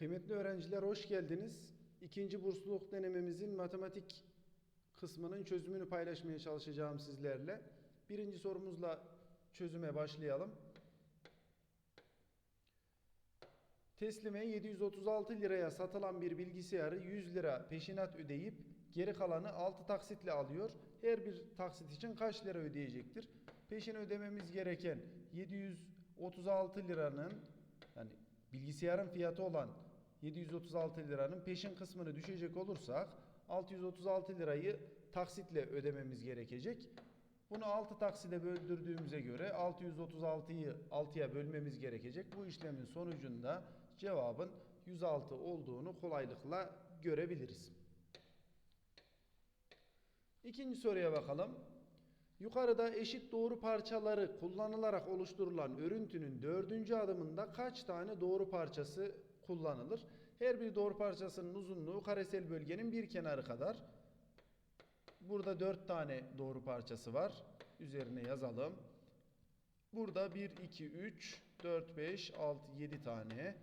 Kıymetli öğrenciler hoş geldiniz. İkinci bursluluk denememizin matematik kısmının çözümünü paylaşmaya çalışacağım sizlerle. Birinci sorumuzla çözüme başlayalım. Teslime 736 liraya satılan bir bilgisayarı 100 lira peşinat ödeyip geri kalanı 6 taksitle alıyor. Her bir taksit için kaç lira ödeyecektir? Peşin ödememiz gereken 736 liranın yani bilgisayarın fiyatı olan 736 liranın peşin kısmını düşecek olursak 636 lirayı taksitle ödememiz gerekecek. Bunu 6 takside böldürdüğümüze göre 636'yı 6'ya bölmemiz gerekecek. Bu işlemin sonucunda cevabın 106 olduğunu kolaylıkla görebiliriz. İkinci soruya bakalım. Yukarıda eşit doğru parçaları kullanılarak oluşturulan örüntünün dördüncü adımında kaç tane doğru parçası kullanılır? Her bir doğru parçasının uzunluğu karesel bölgenin bir kenarı kadar. Burada 4 tane doğru parçası var. Üzerine yazalım. Burada 1, 2, 3, 4, 5, 6, 7 tane.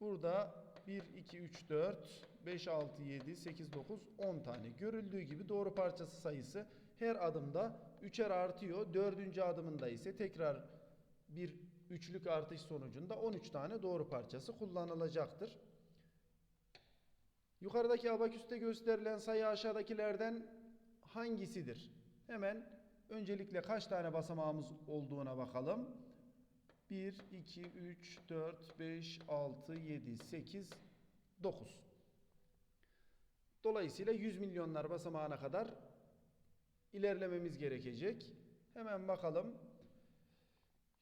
Burada 1, 2, 3, 4, 5, 6, 7, 8, 9, 10 tane. Görüldüğü gibi doğru parçası sayısı her adımda 3'er artıyor. Dördüncü adımında ise tekrar bir üçlük artış sonucunda 13 tane doğru parçası kullanılacaktır. Yukarıdaki abaküste gösterilen sayı aşağıdakilerden hangisidir? Hemen öncelikle kaç tane basamağımız olduğuna bakalım. 1, 2, 3, 4, 5, 6, 7, 8, 9. Dolayısıyla 100 milyonlar basamağına kadar ilerlememiz gerekecek. Hemen bakalım.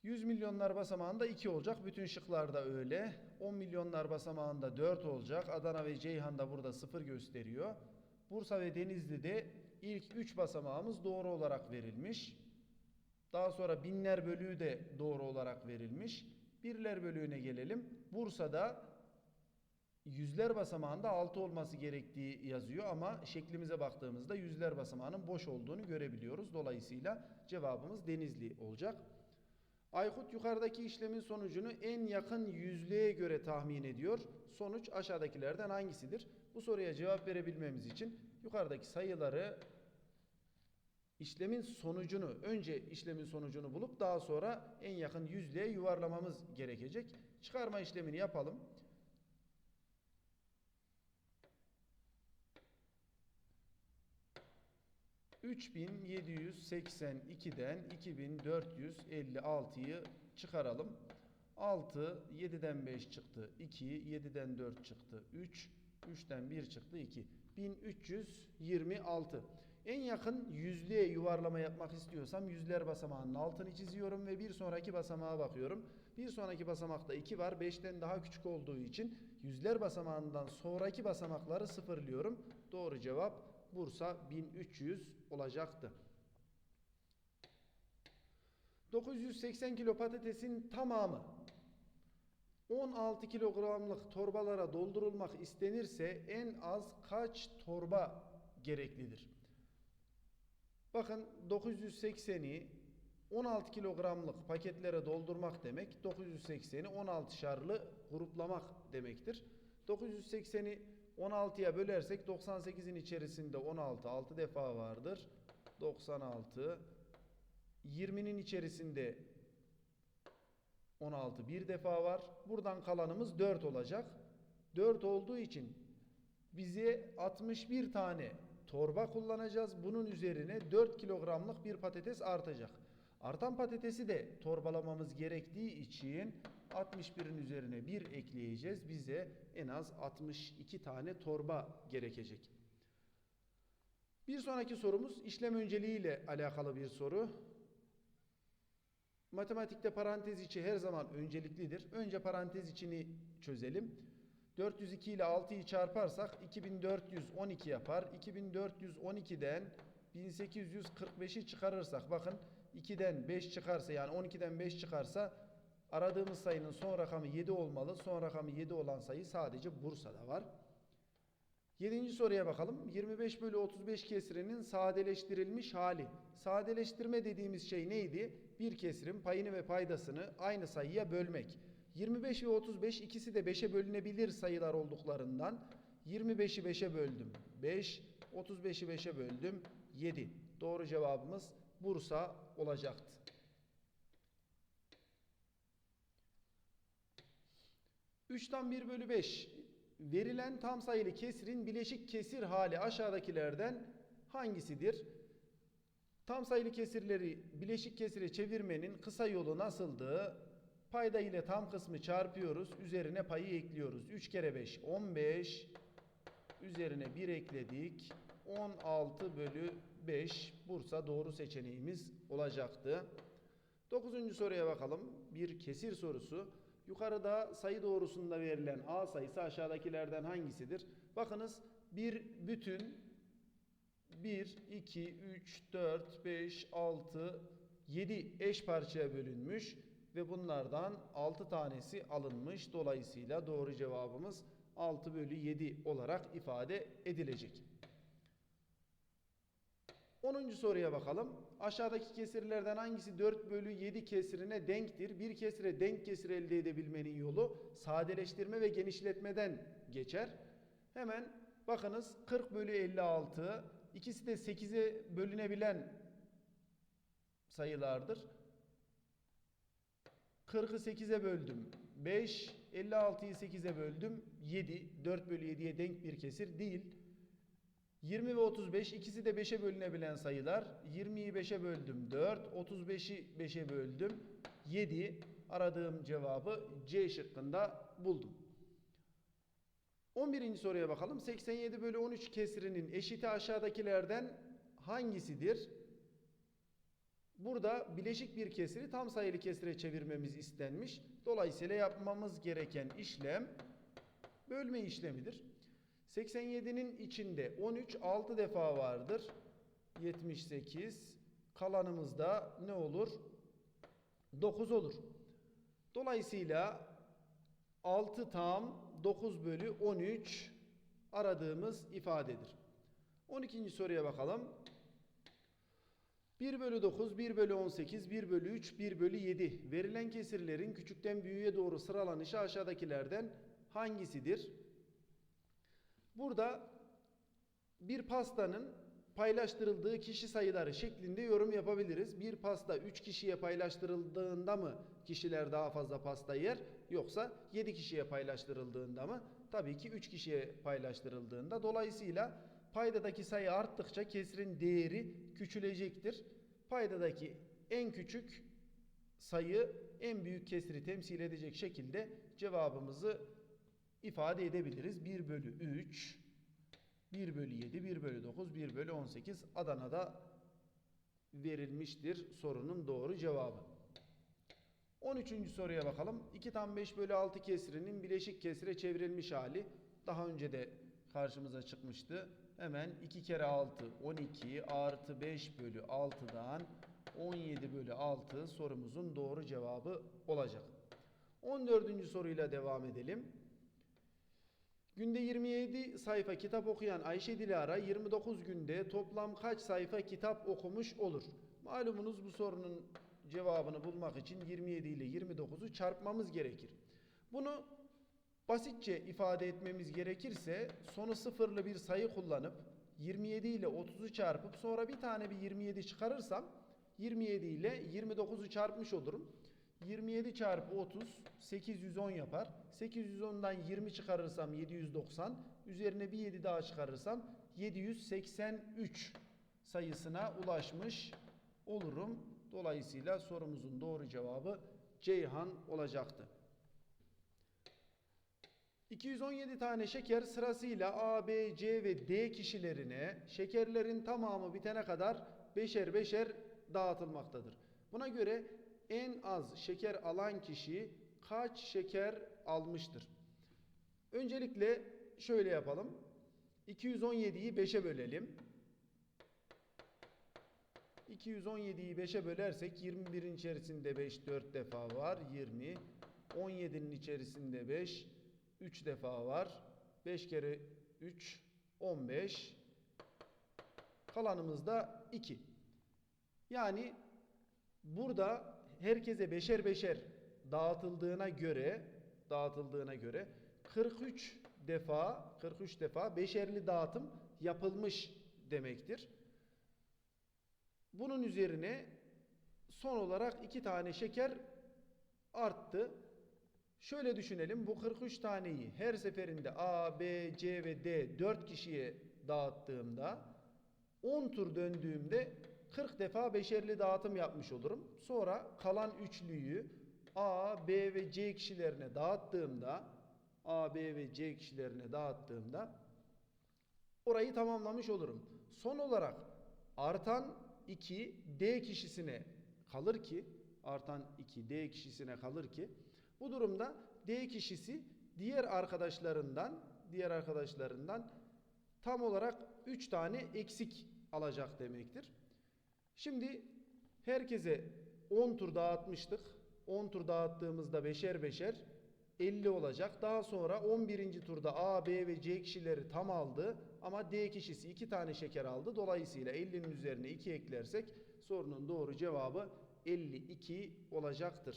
100 milyonlar basamağında 2 olacak. Bütün şıklarda öyle. 10 milyonlar basamağında 4 olacak. Adana ve Ceyhan'da burada 0 gösteriyor. Bursa ve Denizli'de ilk 3 basamağımız doğru olarak verilmiş. Daha sonra binler bölüğü de doğru olarak verilmiş. Birler bölüğüne gelelim. Bursa'da yüzler basamağında 6 olması gerektiği yazıyor ama şeklimize baktığımızda yüzler basamağının boş olduğunu görebiliyoruz. Dolayısıyla cevabımız Denizli olacak. Aykut yukarıdaki işlemin sonucunu en yakın yüzlüğe göre tahmin ediyor. Sonuç aşağıdakilerden hangisidir? Bu soruya cevap verebilmemiz için yukarıdaki sayıları işlemin sonucunu önce işlemin sonucunu bulup daha sonra en yakın yüzlüğe yuvarlamamız gerekecek. Çıkarma işlemini yapalım. ...3782'den 2456'yı çıkaralım. 6, 7'den 5 çıktı 2, 7'den 4 çıktı 3, 3'ten 1 çıktı 2. 1326. En yakın yüzlüğe yuvarlama yapmak istiyorsam yüzler basamağının altını çiziyorum ve bir sonraki basamağa bakıyorum. Bir sonraki basamakta 2 var. 5'ten daha küçük olduğu için yüzler basamağından sonraki basamakları sıfırlıyorum. Doğru cevap Bursa 1300 olacaktı. 980 kilo patatesin tamamı 16 kilogramlık torbalara doldurulmak istenirse en az kaç torba gereklidir? Bakın 980'i 16 kilogramlık paketlere doldurmak demek 980'i 16 şarlı gruplamak demektir. 980'i 16'ya bölersek 98'in içerisinde 16 6 defa vardır. 96 20'nin içerisinde 16 bir defa var. Buradan kalanımız 4 olacak. 4 olduğu için bize 61 tane torba kullanacağız. Bunun üzerine 4 kilogramlık bir patates artacak. Artan patatesi de torbalamamız gerektiği için 61'in üzerine 1 ekleyeceğiz. Bize en az 62 tane torba gerekecek. Bir sonraki sorumuz işlem önceliği ile alakalı bir soru. Matematikte parantez içi her zaman önceliklidir. Önce parantez içini çözelim. 402 ile 6'yı çarparsak 2412 yapar. 2412'den 1845'i çıkarırsak bakın 2'den 5 çıkarsa yani 12'den 5 çıkarsa aradığımız sayının son rakamı 7 olmalı. Son rakamı 7 olan sayı sadece Bursa'da var. Yedinci soruya bakalım. 25 bölü 35 kesirinin sadeleştirilmiş hali. Sadeleştirme dediğimiz şey neydi? Bir kesirin payını ve paydasını aynı sayıya bölmek. 25 ve 35 ikisi de 5'e bölünebilir sayılar olduklarından 25'i 5'e böldüm 5, 35'i 5'e böldüm 7. Doğru cevabımız Bursa olacaktı. 3'ten 1 bölü 5 verilen tam sayılı kesirin bileşik kesir hali aşağıdakilerden hangisidir? Tam sayılı kesirleri bileşik kesire çevirmenin kısa yolu nasıldı? Payda ile tam kısmı çarpıyoruz. Üzerine payı ekliyoruz. 3 kere 5 15. Üzerine 1 ekledik. 16 bölü 5 Bursa doğru seçeneğimiz olacaktı. Dokuzuncu soruya bakalım. Bir kesir sorusu. Yukarıda sayı doğrusunda verilen A sayısı aşağıdakilerden hangisidir? Bakınız bir bütün 1, 2, 3, 4, 5, 6, 7 eş parçaya bölünmüş ve bunlardan 6 tanesi alınmış. Dolayısıyla doğru cevabımız 6 bölü 7 olarak ifade edilecek. 10. soruya bakalım. Aşağıdaki kesirlerden hangisi 4 bölü 7 kesirine denktir? Bir kesire denk kesir elde edebilmenin yolu sadeleştirme ve genişletmeden geçer. Hemen bakınız 40 bölü 56 ikisi de 8'e bölünebilen sayılardır. 40'ı 8'e böldüm 5, 56'yı 8'e böldüm 7. 4 bölü 7'ye denk bir kesir değil. 20 ve 35 ikisi de 5'e bölünebilen sayılar. 20'yi 5'e böldüm 4, 35'i 5'e böldüm 7. Aradığım cevabı C şıkkında buldum. 11. soruya bakalım. 87 bölü 13 kesirinin eşiti aşağıdakilerden hangisidir? Burada bileşik bir kesiri tam sayılı kesire çevirmemiz istenmiş. Dolayısıyla yapmamız gereken işlem bölme işlemidir. 87'nin içinde 13 6 defa vardır. 78 kalanımızda ne olur? 9 olur. Dolayısıyla 6 tam 9 bölü 13 aradığımız ifadedir. 12. soruya bakalım. 1 bölü 9, 1 bölü 18, 1 bölü 3, 1 bölü 7 verilen kesirlerin küçükten büyüğe doğru sıralanışı aşağıdakilerden hangisidir? Burada bir pastanın paylaştırıldığı kişi sayıları şeklinde yorum yapabiliriz. Bir pasta 3 kişiye paylaştırıldığında mı kişiler daha fazla pasta yer yoksa 7 kişiye paylaştırıldığında mı? Tabii ki 3 kişiye paylaştırıldığında. Dolayısıyla paydadaki sayı arttıkça kesirin değeri küçülecektir. Paydadaki en küçük sayı en büyük kesiri temsil edecek şekilde cevabımızı ifade edebiliriz. 1 bölü 3, 1 bölü 7, 1 bölü 9, 1 bölü 18 Adana'da verilmiştir sorunun doğru cevabı. 13. soruya bakalım. 2 tam 5 bölü 6 kesirinin bileşik kesire çevrilmiş hali. Daha önce de karşımıza çıkmıştı. Hemen 2 kere 6 12 artı 5 bölü 6'dan 17 bölü 6 sorumuzun doğru cevabı olacak. 14. soruyla devam edelim. Günde 27 sayfa kitap okuyan Ayşe Dilara 29 günde toplam kaç sayfa kitap okumuş olur? Malumunuz bu sorunun cevabını bulmak için 27 ile 29'u çarpmamız gerekir. Bunu basitçe ifade etmemiz gerekirse sonu sıfırlı bir sayı kullanıp 27 ile 30'u çarpıp sonra bir tane bir 27 çıkarırsam 27 ile 29'u çarpmış olurum. 27 çarpı 30 810 yapar. 810'dan 20 çıkarırsam 790. Üzerine bir 7 daha çıkarırsam 783 sayısına ulaşmış olurum. Dolayısıyla sorumuzun doğru cevabı Ceyhan olacaktı. 217 tane şeker sırasıyla A, B, C ve D kişilerine şekerlerin tamamı bitene kadar beşer beşer dağıtılmaktadır. Buna göre en az şeker alan kişi kaç şeker almıştır? Öncelikle şöyle yapalım. 217'yi 5'e bölelim. 217'yi 5'e bölersek 21'in içerisinde 5 4 defa var. 20. 17'nin içerisinde 5 3 defa var. 5 kere 3 15. Kalanımız da 2. Yani burada herkese beşer beşer dağıtıldığına göre dağıtıldığına göre 43 defa 43 defa beşerli dağıtım yapılmış demektir. Bunun üzerine son olarak iki tane şeker arttı. Şöyle düşünelim bu 43 taneyi her seferinde A, B, C ve D 4 kişiye dağıttığımda 10 tur döndüğümde 40 defa beşerli dağıtım yapmış olurum. Sonra kalan üçlüyü A, B ve C kişilerine dağıttığımda A, B ve C kişilerine dağıttığımda orayı tamamlamış olurum. Son olarak artan 2 D kişisine kalır ki artan 2 D kişisine kalır ki bu durumda D kişisi diğer arkadaşlarından diğer arkadaşlarından tam olarak 3 tane eksik alacak demektir. Şimdi herkese 10 tur dağıtmıştık. 10 tur dağıttığımızda beşer beşer 50 olacak. Daha sonra 11. turda A, B ve C kişileri tam aldı ama D kişisi 2 tane şeker aldı. Dolayısıyla 50'nin üzerine 2 eklersek sorunun doğru cevabı 52 olacaktır.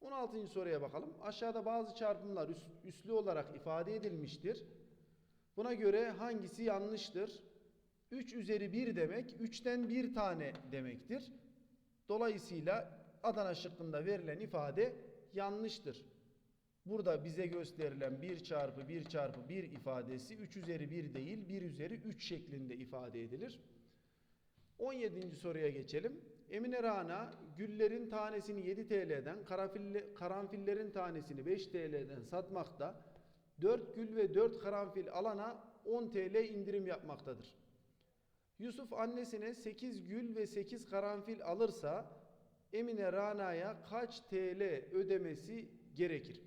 16. soruya bakalım. Aşağıda bazı çarpımlar üs- üslü olarak ifade edilmiştir. Buna göre hangisi yanlıştır? 3 üzeri 1 demek 3'ten 1 tane demektir. Dolayısıyla Adana şıkkında verilen ifade yanlıştır. Burada bize gösterilen 1 çarpı 1 çarpı 1 ifadesi 3 üzeri 1 değil 1 üzeri 3 şeklinde ifade edilir. 17. soruya geçelim. Emine Rana güllerin tanesini 7 TL'den, karanfille- karanfillerin tanesini 5 TL'den satmakta. 4 gül ve 4 karanfil alana 10 TL indirim yapmaktadır. Yusuf annesine 8 gül ve 8 karanfil alırsa Emine Rana'ya kaç TL ödemesi gerekir?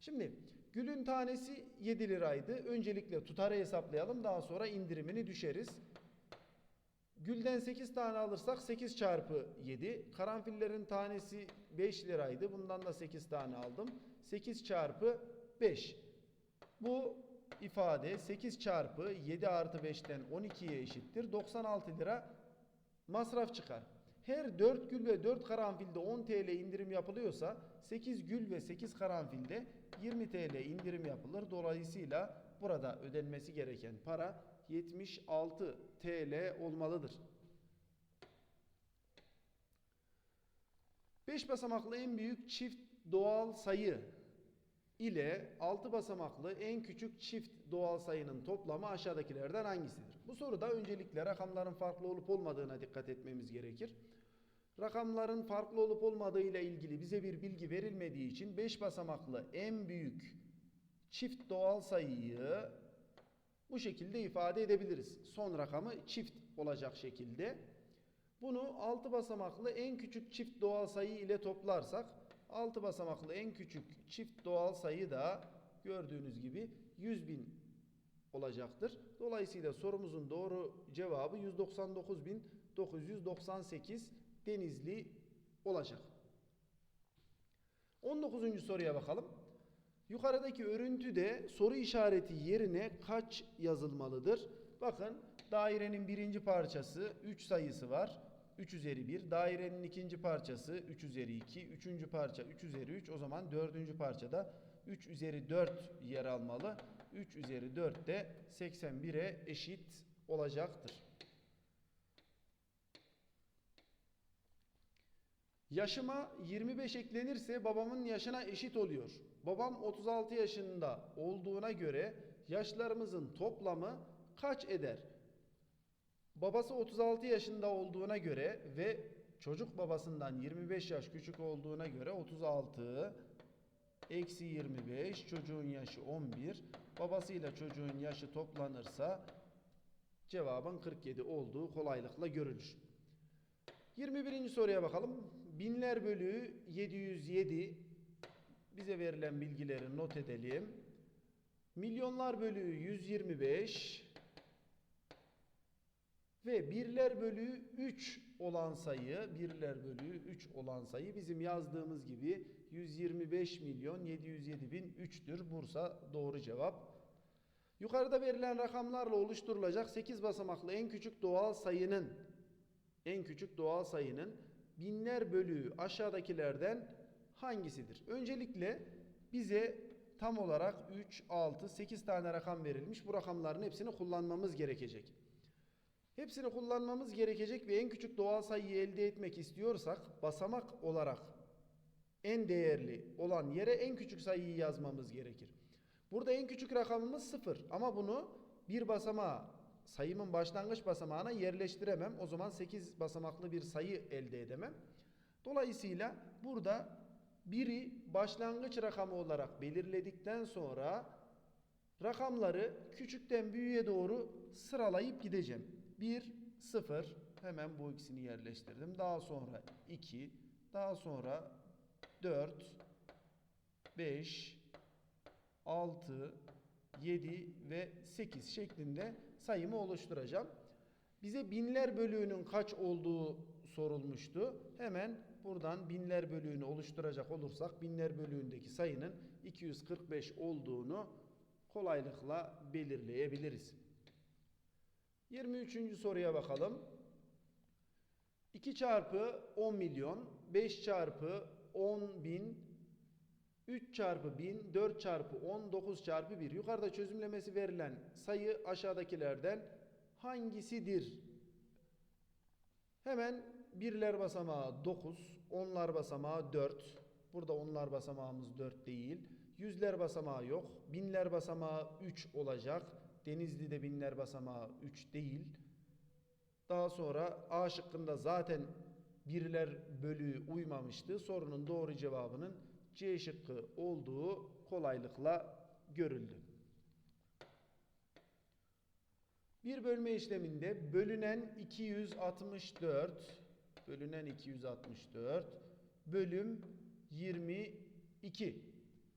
Şimdi gülün tanesi 7 liraydı. Öncelikle tutarı hesaplayalım daha sonra indirimini düşeriz. Gülden 8 tane alırsak 8 çarpı 7. Karanfillerin tanesi 5 liraydı. Bundan da 8 tane aldım. 8 çarpı 5. Bu ifade 8 çarpı 7 artı 5'ten 12'ye eşittir. 96 lira masraf çıkar. Her 4 gül ve 4 karanfilde 10 TL indirim yapılıyorsa 8 gül ve 8 karanfilde 20 TL indirim yapılır. Dolayısıyla burada ödenmesi gereken para 76 TL olmalıdır. 5 basamaklı en büyük çift doğal sayı ile 6 basamaklı en küçük çift doğal sayının toplamı aşağıdakilerden hangisidir? Bu soruda öncelikle rakamların farklı olup olmadığına dikkat etmemiz gerekir. Rakamların farklı olup olmadığı ile ilgili bize bir bilgi verilmediği için 5 basamaklı en büyük çift doğal sayıyı bu şekilde ifade edebiliriz. Son rakamı çift olacak şekilde. Bunu 6 basamaklı en küçük çift doğal sayı ile toplarsak 6 basamaklı en küçük çift doğal sayı da gördüğünüz gibi 100 bin olacaktır. Dolayısıyla sorumuzun doğru cevabı 199.998 Denizli olacak. 19. soruya bakalım. Yukarıdaki örüntüde soru işareti yerine kaç yazılmalıdır? Bakın dairenin birinci parçası 3 sayısı var. 3 üzeri 1. Dairenin ikinci parçası 3 üzeri 2. Üçüncü parça 3 üzeri 3. O zaman dördüncü parçada 3 üzeri 4 yer almalı. 3 üzeri 4 de 81'e eşit olacaktır. Yaşıma 25 eklenirse babamın yaşına eşit oluyor. Babam 36 yaşında olduğuna göre yaşlarımızın toplamı kaç eder? Babası 36 yaşında olduğuna göre ve çocuk babasından 25 yaş küçük olduğuna göre 36 eksi 25 çocuğun yaşı 11 babasıyla çocuğun yaşı toplanırsa cevabın 47 olduğu kolaylıkla görülür. 21. soruya bakalım. Binler bölüğü 707 bize verilen bilgileri not edelim. Milyonlar bölüğü 125 ve birler bölüğü 3 olan sayı, birler bölüğü 3 olan sayı bizim yazdığımız gibi 125 milyon 707 bin 3'tür. Bursa doğru cevap. Yukarıda verilen rakamlarla oluşturulacak 8 basamaklı en küçük doğal sayının en küçük doğal sayının binler bölüğü aşağıdakilerden hangisidir? Öncelikle bize tam olarak 3, 6, 8 tane rakam verilmiş. Bu rakamların hepsini kullanmamız gerekecek. Hepsini kullanmamız gerekecek ve en küçük doğal sayıyı elde etmek istiyorsak basamak olarak en değerli olan yere en küçük sayıyı yazmamız gerekir. Burada en küçük rakamımız 0 ama bunu bir basamağa sayımın başlangıç basamağına yerleştiremem. O zaman 8 basamaklı bir sayı elde edemem. Dolayısıyla burada biri başlangıç rakamı olarak belirledikten sonra rakamları küçükten büyüğe doğru sıralayıp gideceğim. 1, 0 hemen bu ikisini yerleştirdim. Daha sonra 2, daha sonra 4, 5, 6, 7 ve 8 şeklinde sayımı oluşturacağım. Bize binler bölüğünün kaç olduğu sorulmuştu. Hemen buradan binler bölüğünü oluşturacak olursak binler bölüğündeki sayının 245 olduğunu kolaylıkla belirleyebiliriz. 23. soruya bakalım. 2 çarpı 10 milyon, 5 çarpı 10 bin, 3 çarpı 1000, 4 çarpı 10, 9 çarpı 1. Yukarıda çözümlemesi verilen sayı aşağıdakilerden hangisidir? Hemen birler basamağı 9, onlar basamağı 4. Burada onlar basamağımız 4 değil. Yüzler basamağı yok. Binler basamağı 3 olacak. Denizli'de binler basamağı 3 değil. Daha sonra A şıkkında zaten birler bölüğü uymamıştı. Sorunun doğru cevabının C şıkkı olduğu kolaylıkla görüldü. Bir bölme işleminde bölünen 264 bölünen 264 bölüm 22.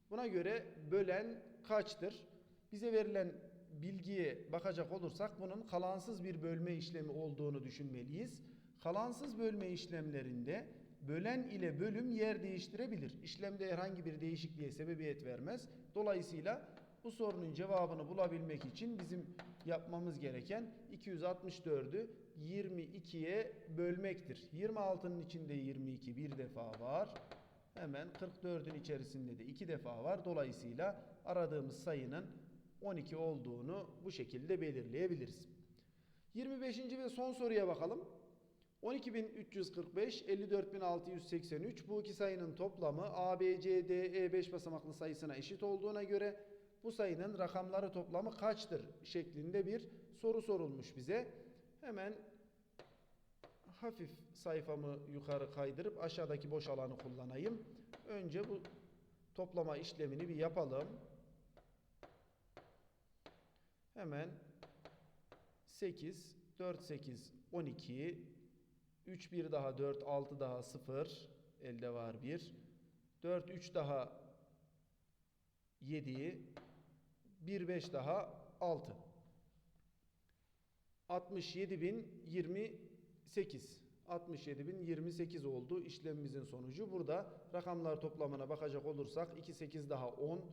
Buna göre bölen kaçtır? Bize verilen bilgiye bakacak olursak bunun kalansız bir bölme işlemi olduğunu düşünmeliyiz. Kalansız bölme işlemlerinde bölen ile bölüm yer değiştirebilir. İşlemde herhangi bir değişikliğe sebebiyet vermez. Dolayısıyla bu sorunun cevabını bulabilmek için bizim yapmamız gereken 264'ü 22'ye bölmektir. 26'nın içinde 22 bir defa var. Hemen 44'ün içerisinde de 2 defa var. Dolayısıyla aradığımız sayının 12 olduğunu bu şekilde belirleyebiliriz. 25. ve son soruya bakalım. 12.345, 54.683 bu iki sayının toplamı A, B, C, D, E 5 basamaklı sayısına eşit olduğuna göre bu sayının rakamları toplamı kaçtır şeklinde bir soru sorulmuş bize. Hemen hafif sayfamı yukarı kaydırıp aşağıdaki boş alanı kullanayım. Önce bu toplama işlemini bir yapalım. Hemen 8, 4, 8, 12, 3, 1 daha 4, 6 daha 0, elde var 1. 4, 3 daha 7, 1, 5 daha 6. 67.028. 67.028 oldu işlemimizin sonucu. Burada rakamlar toplamına bakacak olursak 2, 8 daha 10,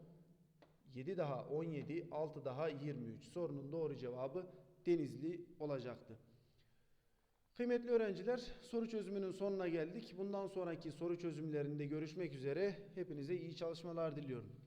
7 daha 17, 6 daha 23. Sorunun doğru cevabı Denizli olacaktı. Kıymetli öğrenciler, soru çözümünün sonuna geldik. Bundan sonraki soru çözümlerinde görüşmek üzere. Hepinize iyi çalışmalar diliyorum.